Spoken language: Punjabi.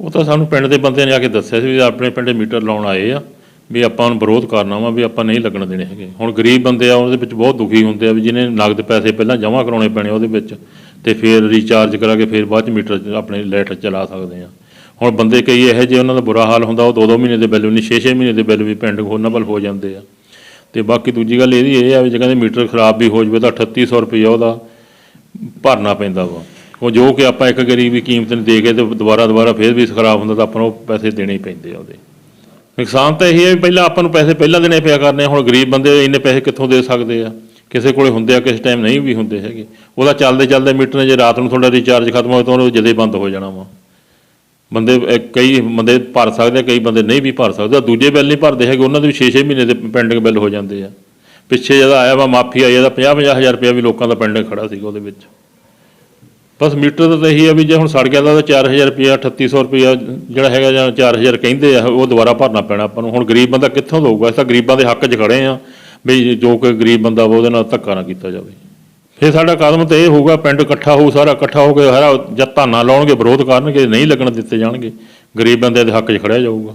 ਉਹ ਤਾਂ ਸਾਨੂੰ ਪਿੰਡ ਦੇ ਬੰਦਿਆਂ ਨੇ ਆ ਕੇ ਦੱਸਿਆ ਸੀ ਵੀ ਆਪਣੇ ਪਿੰਡੇ ਮੀਟਰ ਲਾਉਣ ਆਏ ਆ, ਵੀ ਆਪਾਂ ਨੂੰ ਵਿਰੋਧ ਕਰਨਾ ਵਾ, ਵੀ ਆਪਾਂ ਨਹੀਂ ਲੱਗਣ ਦੇਣੇ ਹੈਗੇ। ਹੁਣ ਗਰੀਬ ਬੰਦੇ ਆ, ਉਹਦੇ ਵਿੱਚ ਬਹੁਤ ਦੁਖੀ ਹੁੰਦੇ ਆ, ਵੀ ਜਿਹਨੇ ਨਗਦ ਪੈਸੇ ਪਹਿਲਾਂ ਜਮ੍ਹਾਂ ਕਰਾਉਣੇ ਪੈਣੇ ਉਹਦੇ ਵਿੱਚ ਤੇ ਫਿਰ ਰੀਚਾਰਜ ਕਰਾ ਕੇ ਫਿਰ ਬਾਅਦ ਚ ਮੀਟਰ ਆਪਣੇ ਲਾਈਟ ਚਲਾ ਸਕਦੇ ਆ। ਹੁਣ ਬੰਦੇ ਕਈ ਇਹੋ ਜਿਹੇ, ਉਹਨਾਂ ਦਾ ਬੁਰਾ ਹਾਲ ਹੁੰਦਾ, ਉਹ ਦੋ ਦੋ ਮਹੀਨੇ ਦੇ ਬਿੱਲ ਵੀ ਨਹੀਂ 6-6 ਮਹੀਨੇ ਦੇ ਬਿੱਲ ਵੀ ਪਿੰਡ ਉਹਨਾਂ ਵੱਲ ਹੋ ਜਾਂਦੇ ਆ। ਤੇ ਬਾਕੀ ਦੂਜੀ ਗੱਲ ਇਹਦੀ ਇਹ ਆ ਵੀ ਜੇ ਕਹਿੰਦੇ ਮੀਟਰ ਖਰਾਬ ਵੀ ਹੋ ਜਵੇ ਤਾਂ 3800 ਰੁਪਏ ਉਹਦਾ ਭਰਨਾ ਪੈਂਦਾ ਵਾ। ਉਹ ਜੋ ਕਿ ਆਪਾਂ ਇੱਕ ਗਰੀਬੀ ਕੀਮਤ ਨੂੰ ਦੇ ਕੇ ਤੇ ਦੁਬਾਰਾ ਦੁਬਾਰਾ ਫੇਰ ਵੀ ਖਰਾਬ ਹੁੰਦਾ ਤਾਂ ਆਪਾਂ ਨੂੰ ਪੈਸੇ ਦੇਣੇ ਹੀ ਪੈਂਦੇ ਆ ਉਹਦੇ। ਨੁਕਸਾਨ ਤਾਂ ਇਹ ਹੈ ਵੀ ਪਹਿਲਾਂ ਆਪਾਂ ਨੂੰ ਪੈਸੇ ਪਹਿਲਾਂ ਦੇਣੇ ਪਿਆ ਕਰਨੇ, ਹੁਣ ਗਰੀਬ ਬੰਦੇ ਇੰਨੇ ਪੈਸੇ ਕਿੱਥੋਂ ਦੇ ਸਕਦੇ ਆ? ਕਿਸੇ ਕੋਲੇ ਹੁੰਦੇ ਆ, ਕਿਸੇ ਟਾਈਮ ਨਹੀਂ ਵੀ ਹੁੰਦੇ ਹੈਗੇ। ਉਹਦਾ ਚੱਲਦੇ ਚੱਲਦੇ ਮੀਟਰ ਨੇ ਜੇ ਰਾਤ ਨੂੰ ਤੁਹਾਡਾ ਰੀਚਾਰਜ ਖਤਮ ਹੋਏ ਤਾਂ ਉਹ ਜਦੇ ਬੰਦ ਹੋ ਜਾਣਾ ਵਾ। ਬੰਦੇ ਕਈ ਬੰਦੇ ਭਰ ਸਕਦੇ ਕਈ ਬੰਦੇ ਨਹੀਂ ਵੀ ਭਰ ਸਕਦੇ। ਦੂਜੇ ਬਿੱਲ ਨਹੀਂ ਭਰਦੇ ਹੈਗੇ, ਉਹਨਾਂ ਦੇ ਵੀ 6-6 ਮਹੀਨੇ ਦੇ ਪੈਂਡਿੰਗ ਬਿੱਲ ਹੋ ਜਾਂਦੇ ਆ। ਪਿੱਛੇ ਜਿਹਦਾ ਆਇਆ ਵਾ, ਮਾਫੀ ਆਈ, ਇਹਦਾ 50-50 ਹਜ਼ਾਰ ਰੁਪਇਆ ਵੀ ਲੋਕਾਂ ਦਾ ਪੈਂਡਿੰਗ ਖੜਾ ਸੀਗਾ ਉਹਦੇ ਵਿੱਚ। ਬਸ ਮੀਟਰ ਦਾ ਤਾਂ ਇਹੀ ਆ ਵੀ ਜੇ ਹੁਣ ਸੜ ਗਿਆ ਤਾਂ ਉਹਦਾ 4000 ਰੁਪਇਆ 3800 ਰੁਪਇਆ ਜਿਹੜਾ ਹੈਗਾ ਜਾਂ 4000 ਕਹਿੰਦੇ ਆ, ਉਹ ਦੁਬਾਰਾ ਭਰਨਾ ਪੈਣਾ ਆਪਾਂ ਨੂੰ। ਹੁਣ ਗਰੀਬ ਬੰਦਾ ਕਿੱਥੋਂ ਦਊਗਾ? ਇਸ ਤਾਂ ਗਰੀਬਾਂ ਦੇ ਹੱਕ 'ਚ ਖੜੇ ਆ ਵੀ ਜੋ ਕਿ ਗਰੀਬ ਬੰਦਾ ਵਾ ਉਹਦੇ ਨਾਲ ਧੱਕਾ ਨਾ ਕੀਤਾ ਜਾਵੇ। ਫਿਰ ਸਾਡਾ ਕਦਮ ਤਾਂ ਇਹ ਹੋਊਗਾ, ਪਿੰਡ ਇਕੱਠਾ ਹੋਊ, ਸਾਰਾ ਇਕੱਠਾ ਹੋ ਕੇ ਹਰਾ ਜਦ ਧਾਨਾ ਲਾਉਣਗੇ, ਵਿਰੋਧ ਕਰਨਗੇ, ਨਹੀਂ ਲੱਗਣ ਦਿੱਤੇ ਜਾਣਗੇ। ਗਰੀਬ ਬੰਦੇ ਦੇ ਹੱਕ 'ਚ ਖੜਿਆ ਜਾਊਗਾ।